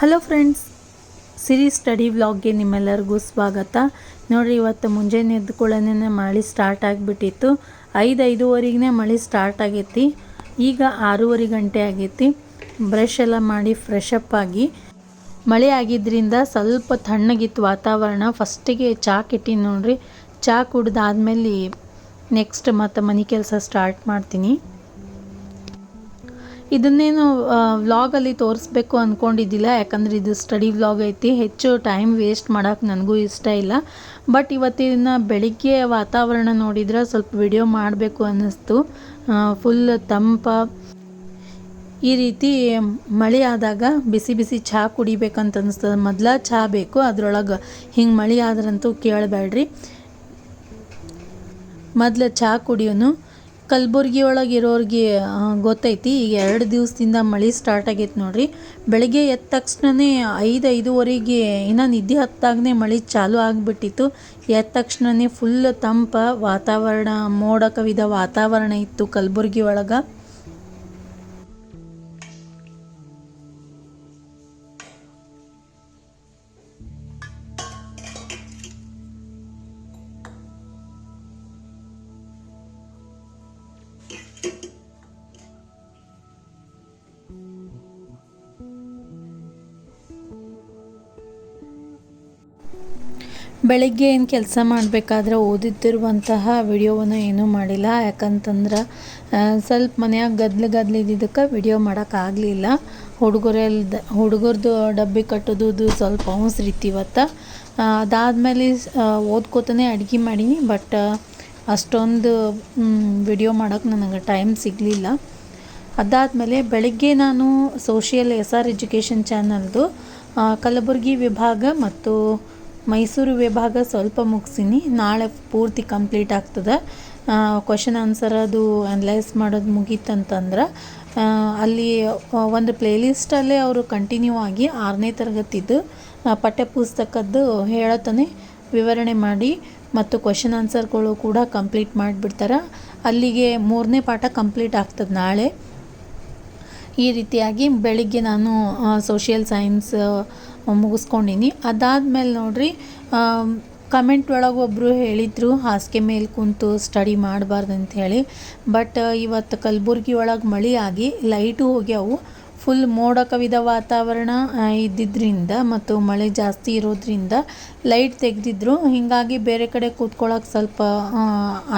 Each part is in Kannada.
ಹಲೋ ಫ್ರೆಂಡ್ಸ್ ಸಿರಿ ಸ್ಟಡಿ ವ್ಲಾಗ್ಗೆ ನಿಮ್ಮೆಲ್ಲರಿಗೂ ಸ್ವಾಗತ. ನೋಡಿರಿ, ಇವತ್ತು ಮುಂಜಾನೆ ಎದ್ದುಕೊಳ್ಳೋನೇ ಮಳೆ ಸ್ಟಾರ್ಟ್ ಆಗಿಬಿಟ್ಟಿತ್ತು. ಐದು ಐದೂವರೆಗೆ ಮಳೆ ಸ್ಟಾರ್ಟ್ ಆಗೈತಿ. ಈಗ ಆರೂವರೆ ಗಂಟೆ ಆಗೈತಿ. ಬ್ರಷ್ ಎಲ್ಲ ಮಾಡಿ ಫ್ರೆಶ್ ಅಪ್ ಆಗಿ. ಮಳೆ ಆಗಿದ್ದರಿಂದ ಸ್ವಲ್ಪ ತಣ್ಣಗಿತ್ತು ವಾತಾವರಣ. ಫಸ್ಟಿಗೆ ಚಹಾ ಕೆಟ್ಟಿನಿ ನೋಡಿರಿ. ಚಾ ಕುಡ್ದಾದ್ಮೇಲೆ ನೆಕ್ಸ್ಟ್ ಮತ್ತು ಮನೆ ಕೆಲಸ ಸ್ಟಾರ್ಟ್ ಮಾಡ್ತೀನಿ. ಇದನ್ನೇನು ವ್ಲಾಗಲ್ಲಿ ತೋರಿಸ್ಬೇಕು ಅಂದ್ಕೊಂಡಿದ್ದಿಲ್ಲ ಯಾಕಂದರೆ ಇದು ಸ್ಟಡಿ ವ್ಲಾಗ್ ಐತಿ, ಹೆಚ್ಚು ಟೈಮ್ ವೇಸ್ಟ್ ಮಾಡೋಕೆ ನನಗೂ ಇಷ್ಟ ಇಲ್ಲ. ಬಟ್ ಇವತ್ತಿನ ಬೆಳಿಗ್ಗೆ ವಾತಾವರಣ ನೋಡಿದ್ರೆ ಸ್ವಲ್ಪ ವಿಡಿಯೋ ಮಾಡಬೇಕು ಅನ್ನಿಸ್ತು. ಫುಲ್ ತಂಪ. ಈ ರೀತಿ ಮಳೆ ಆದಾಗ ಬಿಸಿ ಬಿಸಿ ಚಹಾ ಕುಡಿಬೇಕಂತ ಅನಿಸ್ತದೆ ಮೊದಲ ಚಹಾ ಬೇಕು, ಅದರೊಳಗೆ ಹಿಂಗೆ ಮಳೆ ಆದ್ರಂತೂ ಕೇಳಬೇಡ್ರಿ ಮೊದಲ ಚಹಾ ಕುಡಿಯೋನು ಕಲಬುರ್ಗಿ ಒಳಗೆ ಇರೋರಿಗೆ ಗೊತ್ತೈತಿ. ಈಗ ಎರಡು ದಿವಸದಿಂದ ಮಳೆ ಸ್ಟಾರ್ಟ್ ಆಗೈತೆ ನೋಡ್ರಿ. ಬೆಳಗ್ಗೆ ಎದ್ದ ತಕ್ಷಣವೇ ಐದು, ಐದುವರೆಗೆ ಇನ್ನು ನಿದ್ದೆ ಹತ್ತಾಗನೇ ಮಳೆ ಚಾಲು ಆಗಿಬಿಟ್ಟಿತ್ತು. ಎದ್ದ ತಕ್ಷಣನೇ ಫುಲ್ ತಂಪ, ವಾತಾವರಣ, ಮೋಡ ಕವಿದ ವಾತಾವರಣ ಇತ್ತು ಕಲಬುರ್ಗಿ ಒಳಗೆ. ಬೆಳಗ್ಗೆ ಏನು ಕೆಲಸ ಮಾಡಬೇಕಾದ್ರೆ ಓದಿದ್ದಿರುವಂತಹ ವಿಡಿಯೋವನ್ನು ಏನೂ ಮಾಡಿಲ್ಲ. ಯಾಕಂತಂದ್ರೆ ಸ್ವಲ್ಪ ಮನ್ಯಾಗ ಗದ್ಲು ಗದ್ಲು ಇದ್ದಿದ್ದಕ್ಕೆ ವಿಡಿಯೋ ಮಾಡೋಕ್ಕಾಗಲಿಲ್ಲ ಹುಡುಗರೆಲ್ದ ಹುಡುಗರದು ಡಬ್ಬಿ ಕಟ್ಟೋದು ಸ್ವಲ್ಪ ಅವಸರಿತ್ತು ಇವತ್ತು. ಅದಾದಮೇಲೆ ಓದ್ಕೋತಾನೆ ಅಡುಗೆ ಮಾಡೀನಿ. ಬಟ್ ಅಷ್ಟೊಂದು ವಿಡಿಯೋ ಮಾಡೋಕ್ಕೆ ನನಗೆ ಟೈಮ್ ಸಿಗಲಿಲ್ಲ. ಅದಾದಮೇಲೆ ಬೆಳಗ್ಗೆ ನಾನು ಸೋಷಿಯಲ್ ಎಸ್ ಆರ್ ಎಜುಕೇಷನ್ ಚಾನಲ್ದು ಕಲಬುರಗಿ ವಿಭಾಗ ಮತ್ತು ಮೈಸೂರು ವಿಭಾಗ ಸ್ವಲ್ಪ ಮುಗಿಸೀನಿ. ನಾಳೆ ಪೂರ್ತಿ ಕಂಪ್ಲೀಟ್ ಆಗ್ತದೆ. ಕ್ವಶನ್ ಆನ್ಸರ್ ಅದು ಅನಲೈಸ್ ಮಾಡೋದು ಮುಗೀತಂತಂದ್ರೆ ಅಲ್ಲಿ ಒಂದು ಪ್ಲೇಲಿಸ್ಟಲ್ಲೇ ಅವರು ಕಂಟಿನ್ಯೂ ಆಗಿ ಆರನೇ ತರಗತಿದು ಪಠ್ಯಪುಸ್ತಕದ್ದು ಹೇಳತಾನೆ ವಿವರಣೆ ಮಾಡಿ ಮತ್ತು ಕ್ವಶನ್ ಆನ್ಸರ್ಗಳು ಕೂಡ ಕಂಪ್ಲೀಟ್ ಮಾಡಿಬಿಡ್ತಾರೆ. ಅಲ್ಲಿಗೆ ಮೂರನೇ ಪಾಠ ಕಂಪ್ಲೀಟ್ ಆಗ್ತದೆ ನಾಳೆ. ಈ ರೀತಿಯಾಗಿ ಬೆಳಿಗ್ಗೆ ನಾನು ಸೋಷಿಯಲ್ ಸೈನ್ಸ್ ಮುಗಿಸ್ಕೊಂಡಿನಿ. ಅದಾದಮೇಲೆ ನೋಡ್ರಿ ಕಮೆಂಟ್ ಒಳಗೆ ಒಬ್ಬರು ಹೇಳಿದರು, ಹಾಸಿಗೆ ಮೇಲೆ ಕುಂತು ಸ್ಟಡಿ ಮಾಡಬಾರ್ದು ಅಂತ ಹೇಳಿ ಬಟ್ ಇವತ್ತು ಕಲಬುರ್ಗಿ ಒಳಗೆ ಮಳೆ ಆಗಿ ಲೈಟು ಹೋಗ್ಯಾವು. ಫುಲ್ ಮೋಡ ಕವಿದ ವಾತಾವರಣ ಇದ್ದಿದ್ದರಿಂದ ಮತ್ತು ಮಳೆ ಜಾಸ್ತಿ ಇರೋದ್ರಿಂದ ಲೈಟ್ ತೆಗೆದಿದ್ರು. ಹೀಗಾಗಿ ಬೇರೆ ಕಡೆ ಕೂತ್ಕೊಳ್ಳೋಕೆ ಸ್ವಲ್ಪ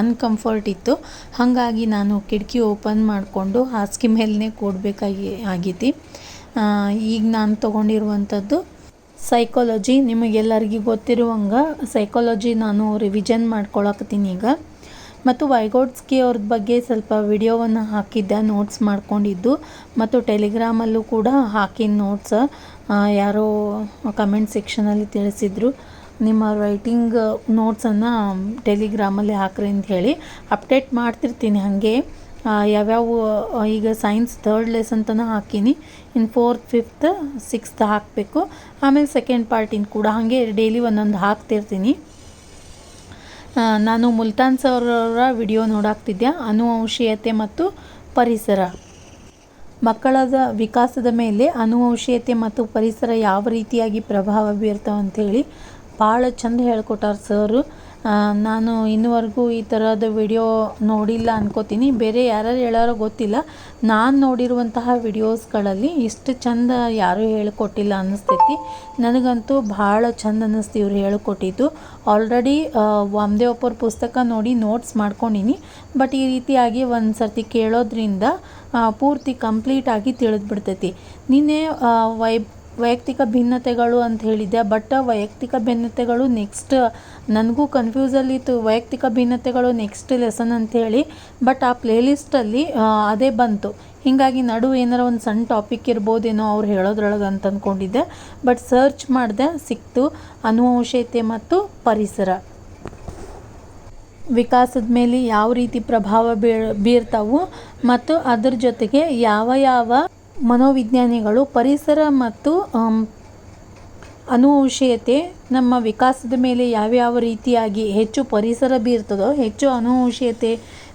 ಅನ್ಕಂಫರ್ಟ್ ಇತ್ತು. ಹಾಗಾಗಿ ನಾನು ಕಿಟಕಿ ಓಪನ್ ಮಾಡಿಕೊಂಡು ಹಾಸಿಗೆ ಮೇಲೇ ಕೂಡಬೇಕಾಗಿ ಆಗೈತಿ ಈಗ ನಾನು ತೊಗೊಂಡಿರುವಂಥದ್ದು ಸೈಕಾಲಜಿ ನಿಮಗೆಲ್ಲರಿಗೂ ಗೊತ್ತಿರುವಂಗೆ ಸೈಕಾಲಜಿ ನಾನು ರಿವಿಷನ್ ಮಾಡ್ಕೊಳಕತ್ತೀನಿ ಈಗ. ಮತ್ತು ವೈಗೋಡ್ಸ್ಕಿ ಅವ್ರ ಬಗ್ಗೆ ಸ್ವಲ್ಪ ವಿಡಿಯೋವನ್ನು ಹಾಕಿದ್ದೆ ನೋಟ್ಸ್ ಮಾಡ್ಕೊಂಡಿದ್ದು. ಮತ್ತು ಟೆಲಿಗ್ರಾಮಲ್ಲೂ ಕೂಡ ಹಾಕಿದ ನೋಟ್ಸ್ ಯಾರೋ ಕಮೆಂಟ್ ಸೆಕ್ಷನಲ್ಲಿ ತಿಳಿಸಿದರು. ನಿಮ್ಮ ರೈಟಿಂಗ್ ನೋಟ್ಸನ್ನು ಟೆಲಿಗ್ರಾಮಲ್ಲಿ ಹಾಕ್ರಿ ಅಂತ ಹೇಳಿ. ಅಪ್ಡೇಟ್ ಮಾಡ್ತಿರ್ತೀನಿ ಹಾಗೆ. ಯಾವ್ಯಾವ ಈಗ ಸೈನ್ಸ್ ಥರ್ಡ್ ಲೆಸನ್ ತನಕ ಹಾಕೀನಿ. ಇನ್ನು ಫೋರ್ತ್ ಫಿಫ್ತ್ ಸಿಕ್ಸ್ತ್ ಹಾಕಬೇಕು. ಆಮೇಲೆ ಸೆಕೆಂಡ್ ಪಾರ್ಟಿನ ಕೂಡ ಹಾಗೆ ಡೈಲಿ ಒಂದೊಂದು ಹಾಕ್ತಿರ್ತೀನಿ. ನಾನು ಮುಲ್ತಾನ್ ಸರ್ ಅವರ ವಿಡಿಯೋ ನೋಡಾಕ್ತಿದ್ದೆ ಅನುವಂಶೀಯತೆ ಮತ್ತು ಪರಿಸರ. ಮಕ್ಕಳದ ವಿಕಾಸದ ಮೇಲೆ ಅನುವಂಶೀಯತೆ ಮತ್ತು ಪರಿಸರ ಯಾವ ರೀತಿಯಾಗಿ ಪ್ರಭಾವ ಬೀರ್ತಾವಂಥೇಳಿ ಭಾಳ ಚಂದ ಹೇಳ್ಕೊಟ್ಟಾರ ಸರು ನಾನು ಇನ್ನುವರೆಗೂ ಈ ಥರದ ವಿಡಿಯೋ ನೋಡಿಲ್ಲ ಅನ್ಕೋತೀನಿ. ಬೇರೆ ಯಾರ್ಯಾರು ಹೇಳಾರೋ ಗೊತ್ತಿಲ್ಲ. ನಾನು ನೋಡಿರುವಂತಹ ವಿಡಿಯೋಸ್ಗಳಲ್ಲಿ ಇಷ್ಟು ಚಂದ ಯಾರೂ ಹೇಳಿಕೊಟ್ಟಿಲ್ಲ ಅನ್ನಿಸ್ತೈತಿ ನನಗಂತೂ ಭಾಳ ಚಂದ ಅನ್ನಿಸ್ತು ಇವ್ರು ಹೇಳಿಕೊಟ್ಟಿದ್ದು. ಆಲ್ರೆಡಿ ವಾಮದೇವಪ್ಪವ್ರ ಪುಸ್ತಕ ನೋಡಿ ನೋಟ್ಸ್ ಮಾಡ್ಕೊಂಡಿನಿ. ಬಟ್ ಈ ರೀತಿಯಾಗಿ ಒಂದು ಸರ್ತಿ ಕೇಳೋದ್ರಿಂದ ಪೂರ್ತಿ ಕಂಪ್ಲೀಟಾಗಿ ತಿಳಿದ್ಬಿಡ್ತೈತಿ. ನಿನ್ನೆ ವೈಬ್ ವೈಯಕ್ತಿಕ ಭಿನ್ನತೆಗಳು ಅಂತ ಹೇಳಿದ್ದೆ ಬಟ್ ವೈಯಕ್ತಿಕ ಭಿನ್ನತೆಗಳು ನೆಕ್ಸ್ಟ್ ನನಗೂ ಕನ್ಫ್ಯೂಸಲ್ಲಿತ್ತು ವೈಯಕ್ತಿಕ ಭಿನ್ನತೆಗಳು ನೆಕ್ಸ್ಟ್ ಲೆಸನ್ ಅಂಥೇಳಿ ಬಟ್ ಆ ಪ್ಲೇಲಿಸ್ಟಲ್ಲಿ ಅದೇ ಬಂತು. ಹೀಗಾಗಿ ನಡುವೆ ಏನಾರ ಒಂದು ಸಣ್ಣ ಟಾಪಿಕ್ ಇರ್ಬೋದೇನೋ ಅವ್ರು ಹೇಳೋದ್ರೊಳಗೆ ಅಂತ ಅಂದ್ಕೊಂಡಿದ್ದೆ ಬಟ್ ಸರ್ಚ್ ಮಾಡಿದೆ, ಸಿಕ್ತು. ಅನುವಂಶತೆ ಮತ್ತು ಪರಿಸರ. ವಿಕಾಸದ ಮೇಲೆ ಯಾವ ರೀತಿ ಪ್ರಭಾವ ಬೀಳ್, ಬೀರ್ತಾವು ಮತ್ತು ಅದ್ರ ಜೊತೆಗೆ ಯಾವ ಯಾವ ಮನೋವಿಜ್ಞಾನಿಗಳು ಪರಿಸರ ಮತ್ತು ಅನುವಂಶೀಯತೆ ನಮ್ಮ ವಿಕಾಸದ ಮೇಲೆ ಯಾವ್ಯಾವ ರೀತಿಯಾಗಿ ಹೆಚ್ಚು ಪರಿಸರ ಬೀರ್ತದೋ, ಹೆಚ್ಚು ಅನುವಂಶೀಯತೆ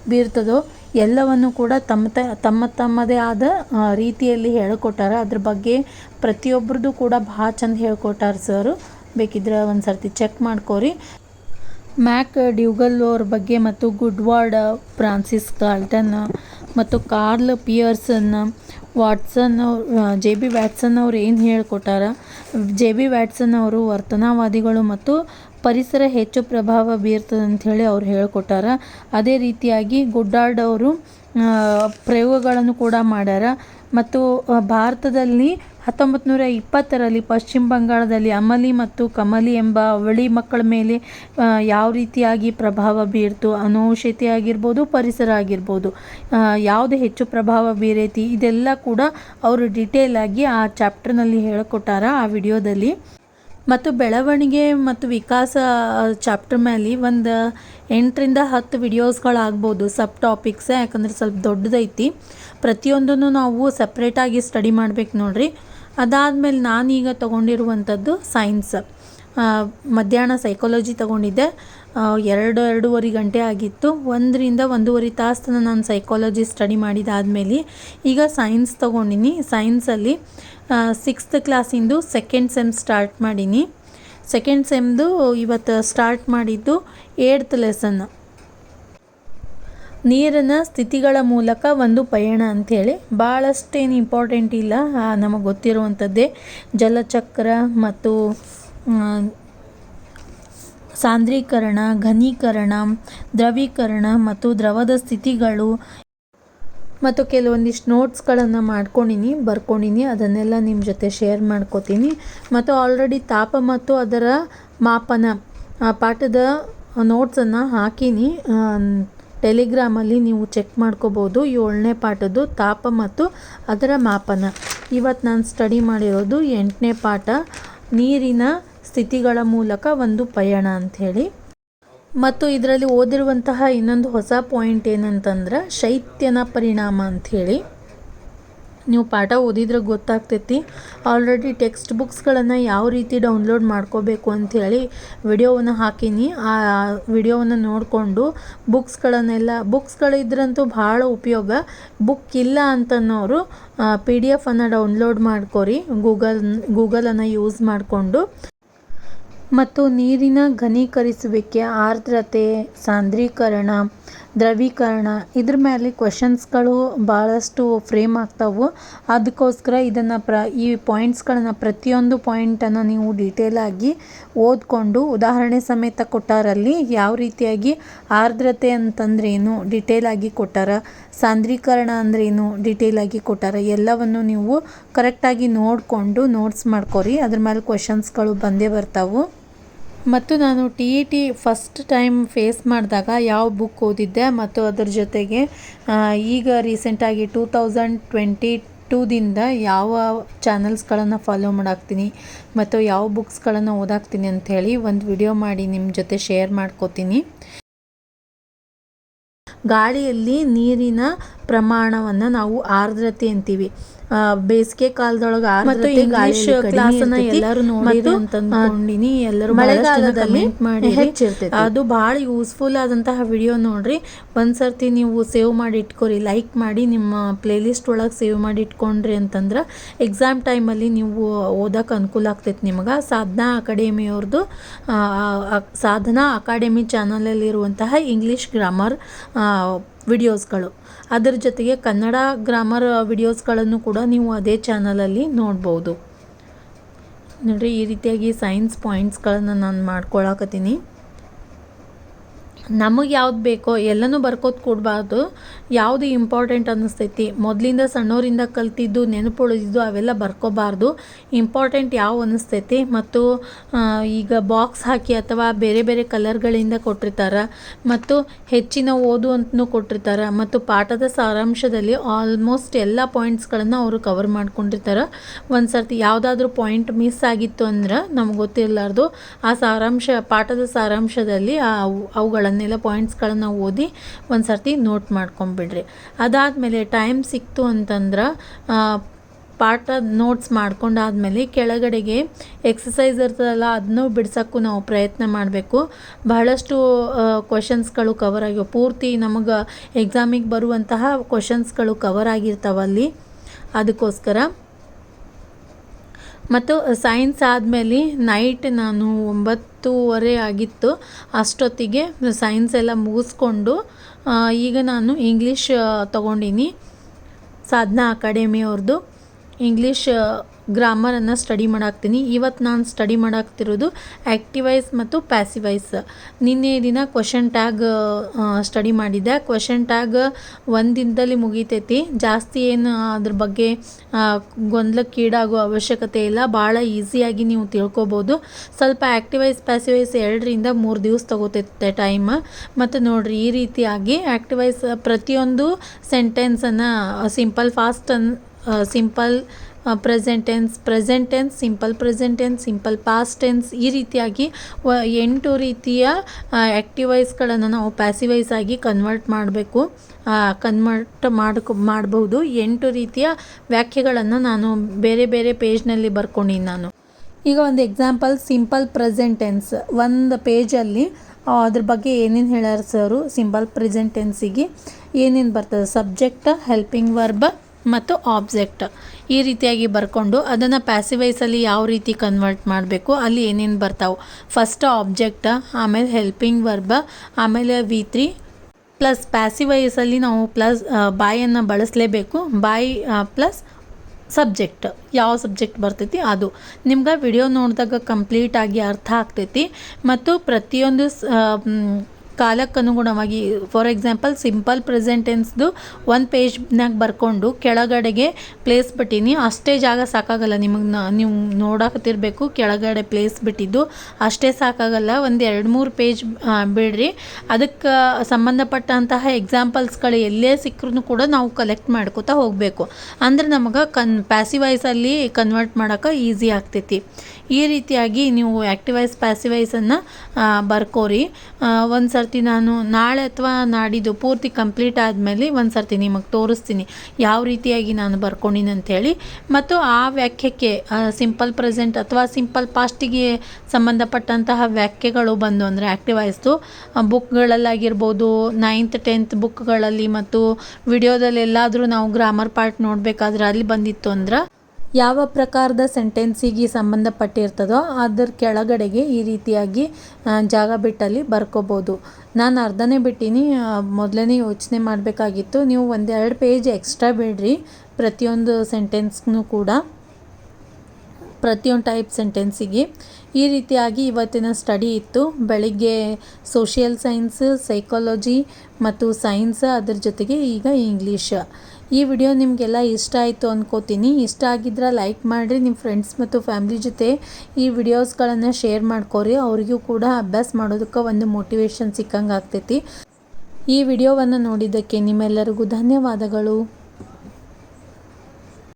ಬೀರ್ತದೋ ಎಲ್ಲವನ್ನು ಕೂಡ ತಮ್ಮ ತ, ತಮ್ಮ ತಮ್ಮದೇ ಆದ ರೀತಿಯಲ್ಲಿ ಹೇಳ್ಕೊಟ್ಟಾರ. ಅದ್ರ ಬಗ್ಗೆ ಪ್ರತಿಯೊಬ್ರದ್ದು ಕೂಡ ಭಾಳ ಚಂದ ಹೇಳ್ಕೊಟ್ಟಾರ ಸರು. ಬೇಕಿದ್ರೆ ಒಂದು ಸರ್ತಿ ಚೆಕ್ ಮಾಡ್ಕೋರಿ. ಮ್ಯಾಕ್ ಡ್ಯೂಗಲ್ ಅವ್ರ ಬಗ್ಗೆ ಮತ್ತು ಗುಡ್ವಾರ್ಡ್, ಫ್ರಾನ್ಸಿಸ್ ಗಾಲ್ಟನ್ ಮತ್ತು Karl Pearson, Watson J B Watson ಅವ್ರು ಏನು ಹೇಳ್ಕೊಟ್ಟಾರ, ಜೆ ಬಿ ವ್ಯಾಟ್ಸನ್ ಅವರು ವರ್ತನಾವಾದಿಗಳು ಮತ್ತು ಪರಿಸರ ಹೆಚ್ಚು ಪ್ರಭಾವ ಬೀರ್ತದೆ ಅಂಥೇಳಿ ಅವ್ರು ಹೇಳ್ಕೊಟ್ಟಾರ. ಅದೇ ರೀತಿಯಾಗಿ ಗುಡ್ಡಾರ್ಡ್ ಅವರು ಪ್ರಯೋಗಗಳನ್ನು ಕೂಡ ಮಾಡ್ಯಾರ. ಮತ್ತು ಭಾರತದಲ್ಲಿ ಹತ್ತೊಂಬತ್ತು ನೂರ ಇಪ್ಪತ್ತರಲ್ಲಿ ಪಶ್ಚಿಮ ಬಂಗಾಳದಲ್ಲಿ ಅಮಲಿ ಮತ್ತು ಕಮಲಿ ಎಂಬ ಅವಳಿ ಮಕ್ಕಳ ಮೇಲೆ ಯಾವ ರೀತಿಯಾಗಿ ಪ್ರಭಾವ ಬೀರ್ತು? ಅನುವಂಶತೆ ಆಗಿರ್ಬೋದು, ಪರಿಸರ ಆಗಿರ್ಬೋದು ಯಾವುದು ಹೆಚ್ಚು ಪ್ರಭಾವ ಬೀರೈತಿ? ಇದೆಲ್ಲ ಕೂಡ ಅವರು ಡಿಟೇಲ್ ಆಗಿ ಆ ಚಾಪ್ಟರ್ನಲ್ಲಿ ಹೇಳಿಕೊಟ್ಟಾರ ಆ ವಿಡಿಯೋದಲ್ಲಿ. ಮತ್ತು ಬೆಳವಣಿಗೆ ಮತ್ತು ವಿಕಾಸ ಚಾಪ್ಟರ್ ಮೇಲೆ ಒಂದು ಎಂಟರಿಂದ ಹತ್ತು ವಿಡಿಯೋಸ್ಗಳಾಗ್ಬೋದು ಸಬ್ ಟಾಪಿಕ್ಸ್ ಯಾಕಂದ್ರೆ ಸ್ವಲ್ಪ ದೊಡ್ಡದೈತಿ. ಪ್ರತಿಯೊಂದನ್ನು ನಾವು ಸಪ್ರೇಟಾಗಿ ಸ್ಟಡಿ ಮಾಡ್ಬೇಕು ನೋಡ್ರಿ. ಅದಾದಮೇಲೆ ನಾನೀಗ ತೊಗೊಂಡಿರುವಂಥದ್ದು ಸೈನ್ಸ್. ಮಧ್ಯಾಹ್ನ ಸೈಕಾಲಜಿ ತೊಗೊಂಡಿದ್ದೆ. ಎರಡು, ಎರಡೂವರೆ ಗಂಟೆ ಆಗಿತ್ತು. ಒಂದರಿಂದ ಒಂದೂವರೆ ತಾಸು ನಾನು ಸೈಕಾಲಜಿ ಸ್ಟಡಿ ಮಾಡಿದಾದಮೇಲೆ ಈಗ ಸೈನ್ಸ್ ತೊಗೊಂಡಿನಿ. ಸೈನ್ಸಲ್ಲಿ ಸಿಕ್ಸ್ತ್ ಕ್ಲಾಸಿಂದು ಸೆಕೆಂಡ್ ಸೆಮ್ ಸ್ಟಾರ್ಟ್ ಮಾಡೀನಿ. ಸೆಕೆಂಡ್ ಸೆಮ್ದು ಇವತ್ತು ಸ್ಟಾರ್ಟ್ ಮಾಡಿದ್ದು ಏಡ್ತ್ ಲೆಸನ್ ನೀರಿನ ಸ್ಥಿತಿಗಳ ಮೂಲಕ ಒಂದು ಪಯಣ ಅಂಥೇಳಿ ಭಾಳಷ್ಟೇನು ಇಂಪಾರ್ಟೆಂಟ್ ಇಲ್ಲ. ನಮಗೆ ಗೊತ್ತಿರುವಂಥದ್ದೇ ಜಲಚಕ್ರ ಮತ್ತು ಸಾಂದ್ರೀಕರಣ, ಘನೀಕರಣ, ದ್ರವೀಕರಣ ಮತ್ತು ದ್ರವದ ಸ್ಥಿತಿಗಳು. ಮತ್ತು ಕೆಲವೊಂದಿಷ್ಟು ನೋಟ್ಸ್ಗಳನ್ನು ಮಾಡ್ಕೊಂಡಿನಿ, ಬರ್ಕೊಂಡಿನಿ, ಅದನ್ನೆಲ್ಲ ನಿಮ್ಮ ಜೊತೆ ಶೇರ್ ಮಾಡ್ಕೋತೀನಿ. ಮತ್ತು ಆಲ್ರೆಡಿ ತಾಪ ಮತ್ತು ಅದರ ಮಾಪನ ಪಾಠದ ನೋಟ್ಸನ್ನು ಹಾಕೀನಿ. ಟೆಲಿಗ್ರಾಮಲ್ಲಿ ನೀವು ಚೆಕ್ ಮಾಡ್ಕೋಬೋದು. ಏಳನೇ ಪಾಠದ್ದು ತಾಪ ಮತ್ತು ಅದರ ಮಾಪನ. ಇವತ್ತು ನಾನು ಸ್ಟಡಿ ಮಾಡಿರೋದು ಎಂಟನೇ ಪಾಠ, ನೀರಿನ ಸ್ಥಿತಿಗಳ ಮೂಲಕ ಒಂದು ಪಯಣ ಅಂಥೇಳಿ. ಮತ್ತು ಇದರಲ್ಲಿ ಓದಿರುವಂತಹ ಇನ್ನೊಂದು ಹೊಸ ಪಾಯಿಂಟ್ ಏನಂತಂದ್ರೆ ಶೈತ್ಯನ ಪರಿಣಾಮ ಅಂಥೇಳಿ. ನೀವು ಪಾಠ ಓದಿದ್ರೆ ಗೊತ್ತಾಗ್ತೈತಿ. ಆಲ್ರೆಡಿ ಟೆಕ್ಸ್ಟ್ ಬುಕ್ಸ್ಗಳನ್ನು ಯಾವ ರೀತಿ ಡೌನ್ಲೋಡ್ ಮಾಡ್ಕೋಬೇಕು ಅಂಥೇಳಿ ವಿಡಿಯೋವನ್ನು ಹಾಕೀನಿ. ಆ ವಿಡಿಯೋವನ್ನು ನೋಡಿಕೊಂಡು ಬುಕ್ಸ್ಗಳನ್ನೆಲ್ಲ ಬುಕ್ಸ್ಗಳಿದ್ರಂತೂ ಭಾಳ ಉಪಯೋಗ. ಬುಕ್ ಇಲ್ಲ ಅಂತನ್ನೋರು ಪಿ ಡಿ ಎಫನ್ನು ಡೌನ್ಲೋಡ್ ಮಾಡ್ಕೊರಿ. ಗೂಗಲ್ ಗೂಗಲನ್ನು ಯೂಸ್ ಮಾಡಿಕೊಂಡು. ಮತ್ತು ನೀರಿನ ಘನೀಕರಿಸುವಿಕೆ, ಆರ್ದ್ರತೆ, ಸಾಂದ್ರೀಕರಣ ದ್ರವೀಕರಣ. ಇದ್ರ ಮೇಲೆ ಕ್ವಶನ್ಸ್ಗಳು ಭಾಳಷ್ಟು ಫ್ರೇಮ್ ಆಗ್ತಾವು. ಅದಕ್ಕೋಸ್ಕರ ಇದನ್ನು ಪ್ರ, ಈ ಪಾಯಿಂಟ್ಸ್ಗಳನ್ನು ಪ್ರತಿಯೊಂದು ಪಾಯಿಂಟನ್ನು ನೀವು ಡೀಟೇಲಾಗಿ ಓದಿಕೊಂಡು ಉದಾಹರಣೆ ಸಮೇತ ಕೊಟ್ಟಾರಲ್ಲಿ ಯಾವ ರೀತಿಯಾಗಿ ಆರ್ದ್ರತೆ ಅಂತಂದ್ರೇನು ಆಗಿ ಕೊಟ್ಟಾರ, ಸಾಂದ್ರೀಕರಣ ಅಂದ್ರೇನು ಆಗಿ ಕೊಟ್ಟಾರ, ಎಲ್ಲವನ್ನು ನೀವು ಕರೆಕ್ಟಾಗಿ ನೋಡಿಕೊಂಡು ನೋಟ್ಸ್ ಮಾಡ್ಕೊರಿ. ಅದ್ರ ಮೇಲೆ ಕ್ವಶನ್ಸ್ಗಳು ಬಂದೇ ಬರ್ತಾವೆ. ಮತ್ತು ನಾನು T E T first time face ಮಾಡಿದಾಗ ಯಾವ ಬುಕ್ ಓದಿದ್ದೆ ಮತ್ತು ಅದರ ಜೊತೆಗೆ ಈಗ ರೀಸೆಂಟಾಗಿ ಟೂ ತೌಸಂಡ್ ಟ್ವೆಂಟಿ ಟೂದಿಂದ ಯಾವ ಚಾನಲ್ಸ್ಗಳನ್ನು ಫಾಲೋ ಮಾಡಾಕ್ತೀನಿ ಮತ್ತು ಯಾವ ಬುಕ್ಸ್ಗಳನ್ನು ಓದಾಕ್ತೀನಿ ಅಂಥೇಳಿ ಒಂದು ವಿಡಿಯೋ ಮಾಡಿ ನಿಮ್ಮ ಜೊತೆ ಶೇರ್ ಮಾಡ್ಕೋತೀನಿ. ಗಾಳಿಯಲ್ಲಿ ನೀರಿನ ಪ್ರಮಾಣವನ್ನು ನಾವು ಆರ್ದ್ರತೆ ಅಂತೀವಿ. ಬೇಸಿಗೆ ಕಾಲದೊಳಗ ಮತ್ತು ಇಂಗ್ಲಿಷ್ ಕ್ಲಾಸನ್ನ ಎಲ್ಲರೂ ನೋಡಿರಿ ಅಂತ ಎಲ್ಲರೂ ಮಳೆಗಾಲದಲ್ಲಿ ಮಾಡಿ ಹೆಚ್ಚಿರ್ತೈತಿ. ಅದು ಭಾಳ ಯೂಸ್ಫುಲ್ ಆದಂತಹ ವಿಡಿಯೋ ನೋಡ್ರಿ. ಒಂದ್ಸರ್ತಿ ನೀವು ಸೇವ್ ಮಾಡಿ ಇಟ್ಕೊರಿ. ಲೈಕ್ ಮಾಡಿ ನಿಮ್ಮ ಪ್ಲೇಲಿಸ್ಟ್ ಒಳಗೆ ಸೇವ್ ಮಾಡಿ ಇಟ್ಕೊಂಡ್ರಿ ಅಂತಂದ್ರೆ ಎಕ್ಸಾಮ್ ಟೈಮಲ್ಲಿ ನೀವು ಓದಕ್ಕೆ ಅನುಕೂಲ ಆಗ್ತೈತಿ ನಿಮಗೆ. ಸಾಧನಾ ಅಕಾಡೆಮಿಯವ್ರದ್ದು ಸಾಧನಾ ಅಕಾಡೆಮಿ ಚಾನಲಲ್ಲಿರುವಂತಹ ಇಂಗ್ಲಿಷ್ ಗ್ರಾಮರ್ ವಿಡಿಯೋಸ್ಗಳು ಅದರ ಜೊತೆಗೆ ಕನ್ನಡ ಗ್ರಾಮರ್ ವಿಡಿಯೋಸ್ಗಳನ್ನು ಕೂಡ ನೀವು ಅದೇ ಚಾನಲಲ್ಲಿ ನೋಡ್ಬೋದು. ನೋಡಿರಿ, ಈ ರೀತಿಯಾಗಿ ಸೈನ್ಸ್ ಪಾಯಿಂಟ್ಸ್ಗಳನ್ನು ನಾನು ಮಾಡ್ಕೊಳಕತ್ತೀನಿ. ನಮಗೆ ಯಾವ್ದು ಬೇಕೋ ಎಲ್ಲನೂ ಬರ್ಕೋದು ಕೊಡಬಾರ್ದು. ಯಾವುದು ಇಂಪಾರ್ಟೆಂಟ್ ಅನ್ನಿಸ್ತೈತಿ. ಮೊದಲಿಂದ ಸಣ್ಣವರಿಂದ ಕಲ್ತಿದ್ದು ನೆನಪು ಉಳಿದಿದ್ದು ಅವೆಲ್ಲ ಬರ್ಕೋಬಾರ್ದು. ಇಂಪಾರ್ಟೆಂಟ್ ಯಾವ ಅನ್ನಿಸ್ತೈತಿ ಮತ್ತು ಈಗ ಬಾಕ್ಸ್ ಹಾಕಿ ಅಥವಾ ಬೇರೆ ಬೇರೆ ಕಲರ್ಗಳಿಂದ ಕೊಟ್ಟಿರ್ತಾರೆ ಮತ್ತು ಹೆಚ್ಚಿನ ಓದು ಅಂತಲೂ ಕೊಟ್ಟಿರ್ತಾರೆ ಮತ್ತು ಪಾಠದ ಸಾರಾಂಶದಲ್ಲಿ ಆಲ್ಮೋಸ್ಟ್ ಎಲ್ಲ ಪಾಯಿಂಟ್ಸ್ಗಳನ್ನು ಅವರು ಕವರ್ ಮಾಡ್ಕೊಂಡಿರ್ತಾರೆ. ಒಂದು ಸರ್ತಿ ಯಾವುದಾದ್ರೂ ಪಾಯಿಂಟ್ ಮಿಸ್ ಆಗಿತ್ತು ಅಂದ್ರೆ ನಮ್ಗೆ ಗೊತ್ತಿರಲಾರ್ದು. ಆ ಸಾರಾಂಶ, ಪಾಠದ ಸಾರಾಂಶದಲ್ಲಿ ಆ ಅವು- ಪಾಯಿಂಟ್ಸ್ಗಳನ್ನ ಓದಿ ಒಂದು ಸರ್ತಿ ನೋಟ್ ಮಾಡ್ಕೊಂಬಿಡ್ರಿ. ಅದಾದಮೇಲೆ ಟೈಮ್ ಸಿಕ್ತು ಅಂತಂದ್ರೆ ಪಾಠ ನೋಟ್ಸ್ ಮಾಡ್ಕೊಂಡಾದ್ಮೇಲೆ ಕೆಳಗಡೆಗೆ ಎಕ್ಸಸೈಸ್ ಇರ್ತದಲ್ಲ ಅದನ್ನೂ ಬಿಡ್ಸೋಕ್ಕೂ ನಾವು ಪ್ರಯತ್ನ ಮಾಡಬೇಕು. ಬಹಳಷ್ಟು ಕ್ವಶನ್ಸ್ಗಳು ಕವರ್ ಆಗಿವೆ ಪೂರ್ತಿ ನಮಗೆ ಎಕ್ಸಾಮಿಗೆ ಬರುವಂತಹ ಕ್ವಶನ್ಸ್ಗಳು ಕವರ್ ಆಗಿರ್ತಾವಲ್ಲಿ ಅದಕ್ಕೋಸ್ಕರ. ಮತ್ತು ಸೈನ್ಸ್ ಆದಮೇಲೆ ನೈಟ್ ನಾನು ಒಂಬತ್ತೂವರೆ ಆಗಿತ್ತು. ಅಷ್ಟೊತ್ತಿಗೆ ಸೈನ್ಸ್ ಎಲ್ಲ ಮುಗಿಸ್ಕೊಂಡು ಈಗ ನಾನು ಇಂಗ್ಲೀಷ್ ತೊಗೊಂಡಿನಿ. ಸಾಧನಾ ಅಕಾಡೆಮಿಯವ್ರದ್ದು ಇಂಗ್ಲೀಷ್ ಗ್ರಾಮರನ್ನು ಸ್ಟಡಿ ಮಾಡಾಕ್ತೀನಿ. ಇವತ್ತು ನಾನು ಸ್ಟಡಿ ಮಾಡಾಕ್ತಿರೋದು ಆ್ಯಕ್ಟಿವೈಸ್ ಮತ್ತು ಪ್ಯಾಸಿವೈಸ್ ನಿನ್ನೆ ದಿನ ಕ್ವಶನ್ ಟ್ಯಾಗ್ ಸ್ಟಡಿ ಮಾಡಿದ್ದೆ. ಕ್ವಶನ್ ಟ್ಯಾಗ್ ಒಂದು ದಿನದಲ್ಲಿ ಮುಗಿತೈತಿ. ಜಾಸ್ತಿ ಏನು ಅದ್ರ ಬಗ್ಗೆ ಗೊಂದಲಕ್ಕೀಡಾಗೋ ಅವಶ್ಯಕತೆ ಇಲ್ಲ. ಭಾಳ ಈಸಿಯಾಗಿ ನೀವು ತಿಳ್ಕೊಬೋದು. ಸ್ವಲ್ಪ ಆ್ಯಕ್ಟಿವೈಸ್ ಪ್ಯಾಸಿವೈಸ್ ಎರಡರಿಂದ ಮೂರು ದಿವಸ ತಗೋತೈತೆ ಟೈಮ್ ಮತ್ತು ನೋಡಿರಿ, ಈ ರೀತಿಯಾಗಿ ಆ್ಯಕ್ಟಿವೈಸ್ ಪ್ರತಿಯೊಂದು ಸೆಂಟೆನ್ಸನ್ನು ಸಿಂಪಲ್ ಫಾಸ್ಟ್ ಅನ್ simple present tense present tense simple present tense simple past tense ಈ ರೀತಿಯಾಗಿ ವ, ಎಂಟು ರೀತಿಯ ಆ್ಯಕ್ಟಿವೈಸ್ಗಳನ್ನು ನಾವು ಪ್ಯಾಸಿವೈಸ್ ಆಗಿ ಕನ್ವರ್ಟ್ ಮಾಡಬೇಕು. ಕನ್ವರ್ಟ್ ಮಾಡ್ಕೊ ಮಾಡಬಹುದು ಎಂಟು ರೀತಿಯ ವ್ಯಾಖ್ಯೆಗಳನ್ನು ನಾನು ಬೇರೆ ಬೇರೆ ಪೇಜ್ನಲ್ಲಿ ಬರ್ಕೊಂಡಿನಿ ನಾನು. ಈಗ ಒಂದು ಎಕ್ಸಾಂಪಲ್ ಸಿಂಪಲ್ ಪ್ರೆಸೆಂಟ್ ಟೆನ್ಸ್ ಒಂದು ಪೇಜಲ್ಲಿ ಅದ್ರ ಬಗ್ಗೆ ಏನೇನು ಹೇಳ್ಯಾರ ಸರು ಸಿಂಪಲ್ ಪ್ರೆಸೆಂಟ್ ಟೆನ್ಸಿಗೆ ಏನೇನು ಬರ್ತದೆ? ಸಬ್ಜೆಕ್ಟ್ ಹೆಲ್ಪಿಂಗ್ ವರ್ಬ್ ಮತ್ತು ಆಬ್ಜೆಕ್ಟ್ ಈ ರೀತಿಯಾಗಿ ಬರ್ಕೊಂಡು ಅದನ್ನು ಪ್ಯಾಸಿವೈಸಲ್ಲಿ ಯಾವ ರೀತಿ ಕನ್ವರ್ಟ್ ಮಾಡಬೇಕು, ಅಲ್ಲಿ ಏನೇನು ಬರ್ತಾವೆ. ಫಸ್ಟ್ ಆಬ್ಜೆಕ್ಟ ಆಮೇಲೆ ಹೆಲ್ಪಿಂಗ್ ವರ್ಬ ಆಮೇಲೆ ವಿ ತ್ರೀ ಪ್ಲಸ್ ಪ್ಯಾಸಿವೈಸಲ್ಲಿ ನಾವು ಪ್ಲಸ್ ಬಾಯನ್ನು ಬಳಸಲೇಬೇಕು. ಬಾಯಿ ಪ್ಲಸ್ ಸಬ್ಜೆಕ್ಟ್ ಯಾವ ಸಬ್ಜೆಕ್ಟ್ ಬರ್ತೈತಿ ಅದು. ನಿಮ್ಗೆ ವಿಡಿಯೋ ನೋಡಿದಾಗ ಕಂಪ್ಲೀಟಾಗಿ ಅರ್ಥ ಆಗ್ತೈತಿ. ಮತ್ತು ಪ್ರತಿಯೊಂದು ಸ್- ಆ, ಕಾಲಕ್ಕೆ ಅನುಗುಣವಾಗಿ ಫಾರ್ ಎಕ್ಸಾಂಪಲ್ ಸಿಂಪಲ್ ಪ್ರೆಸೆಂಟೆನ್ಸ್ದು ಒಂದು ಪೇಜ್ನಾಗ ಬರ್ಕೊಂಡು ಕೆಳಗಡೆಗೆ ಪ್ಲೇಸ್ ಬಿಟ್ಟೀನಿ. ಅಷ್ಟೇ ಜಾಗ ಸಾಕಾಗಲ್ಲ. ನಿಮಗೆ ನೀವು ನೋಡಕತ್ತಿರಬೇಕು ಕೆಳಗಡೆ ಪ್ಲೇಸ್ ಬಿಟ್ಟಿದ್ದು. ಅಷ್ಟೇ ಸಾಕಾಗಲ್ಲ. ಒಂದು ಎರಡು ಮೂರು ಪೇಜ್ ಬಿಡ್ರಿ. ಅದಕ್ಕೆ ಸಂಬಂಧಪಟ್ಟಂತಹ ಎಕ್ಸಾಂಪಲ್ಸ್ಗಳು ಎಲ್ಲೇ ಸಿಕ್ಕರೂ ಕೂಡ ನಾವು ಕಲೆಕ್ಟ್ ಮಾಡ್ಕೋತಾ ಹೋಗಬೇಕು. ಅಂದ್ರೆ ನಮಗೆ ಕನ್ ಪ್ಯಾಸಿವೈಸಲ್ಲಿ ಕನ್ವರ್ಟ್ ಮಾಡೋಕೆ ಈಸಿ ಆಗ್ತೈತಿ. ಈ ರೀತಿಯಾಗಿ ನೀವು ಆ್ಯಕ್ಟಿವೈಸ್ ಪ್ಯಾಸಿವೈಸನ್ನು ಬರ್ಕೋರಿ. ಒಂದು ಸರ್ತಿ ನಾನು ನಾಳೆ ಅಥವಾ ನಾಡಿದ್ದು ಪೂರ್ತಿ ಕಂಪ್ಲೀಟ್ ಆದಮೇಲೆ ಒಂದು ಸರ್ತಿ ನಿಮಗೆ ತೋರಿಸ್ತೀನಿ ಯಾವ ರೀತಿಯಾಗಿ ನಾನು ಬರ್ಕೊಂಡಿನಿ ಅಂಥೇಳಿ ಮತ್ತು ಆ ವ್ಯಾಖ್ಯಕ್ಕೆ ಸಿಂಪಲ್ ಪ್ರೆಸೆಂಟ್ ಅಥವಾ ಸಿಂಪಲ್ ಪಾಸ್ಟಿಗೆ ಸಂಬಂಧಪಟ್ಟಂತಹ ವ್ಯಾಖ್ಯೆಗಳು ಬಂದು ಅಂದರೆ ಆ್ಯಕ್ಟಿವೈಸ್ದು ಬುಕ್ಗಳಲ್ಲಾಗಿರ್ಬೋದು ನೈನ್ತ್ ಟೆಂತ್ ಬುಕ್ಗಳಲ್ಲಿ ಮತ್ತು ವಿಡಿಯೋದಲ್ಲಿ ಎಲ್ಲಾದರೂ ನಾವು ಗ್ರಾಮರ್ ಪಾರ್ಟ್ ನೋಡಬೇಕಾದ್ರೆ ಅಲ್ಲಿ ಬಂದಿತ್ತು ಅಂದ್ರೆ ಯಾವ ಪ್ರಕಾರದ ಸೆಂಟೆನ್ಸಿಗೆ ಸಂಬಂಧಪಟ್ಟಿರ್ತದೋ ಅದರ ಕೆಳಗಡೆಗೆ ಈ ರೀತಿಯಾಗಿ ಜಾಗ ಬಿಟ್ಟಲ್ಲಿ ಬರ್ಕೋಬೋದು. ನಾನು ಅರ್ಧನೇ ಬಿಟ್ಟೀನಿ ಮೊದಲನೇ ಯೋಚನೆ ಮಾಡಬೇಕಾಗಿತ್ತು. ನೀವು ಒಂದೆರಡು ಪೇಜ್ ಎಕ್ಸ್ಟ್ರಾ ಬಿಡ್ರಿ ಪ್ರತಿಯೊಂದು ಸೆಂಟೆನ್ಸ್ನೂ ಕೂಡ, ಪ್ರತಿಯೊಂದು ಟೈಪ್ ಸೆಂಟೆನ್ಸಿಗೆ. ಈ ರೀತಿಯಾಗಿ ಇವತ್ತಿನ ಸ್ಟಡಿ ಇತ್ತು. ಬೆಳಿಗ್ಗೆ ಸೋಷಿಯಲ್ ಸೈನ್ಸ್, ಸೈಕಾಲಜಿ ಮತ್ತು ಸೈನ್ಸ್ ಅದ್ರ ಜೊತೆಗೆ ಈಗ ಇಂಗ್ಲೀಷ್. ಈ ವಿಡಿಯೋ ನಿಮಗೆಲ್ಲ ಇಷ್ಟ ಆಯಿತು ಅಂದ್ಕೋತೀನಿ ಇಷ್ಟ ಆಗಿದ್ರೆ ಲೈಕ್ ಮಾಡಿರಿ ನಿಮ್ಮ ಫ್ರೆಂಡ್ಸ್ ಮತ್ತು ಫ್ಯಾಮ್ಲಿ ಜೊತೆ ಈ ವಿಡಿಯೋಸ್ಗಳನ್ನು ಶೇರ್ ಮಾಡ್ಕೊರಿ. ಅವರಿಗೂ ಕೂಡ ಅಭ್ಯಾಸ ಮಾಡೋದಕ್ಕೆ ಒಂದು ಮೋಟಿವೇಶನ್ ಸಿಕ್ಕಂಗೆ ಆಗ್ತೈತಿ ಈ ವಿಡಿಯೋವನ್ನು ನೋಡಿದ್ದಕ್ಕೆ ನಿಮ್ಮೆಲ್ಲರಿಗೂ ಧನ್ಯವಾದಗಳು.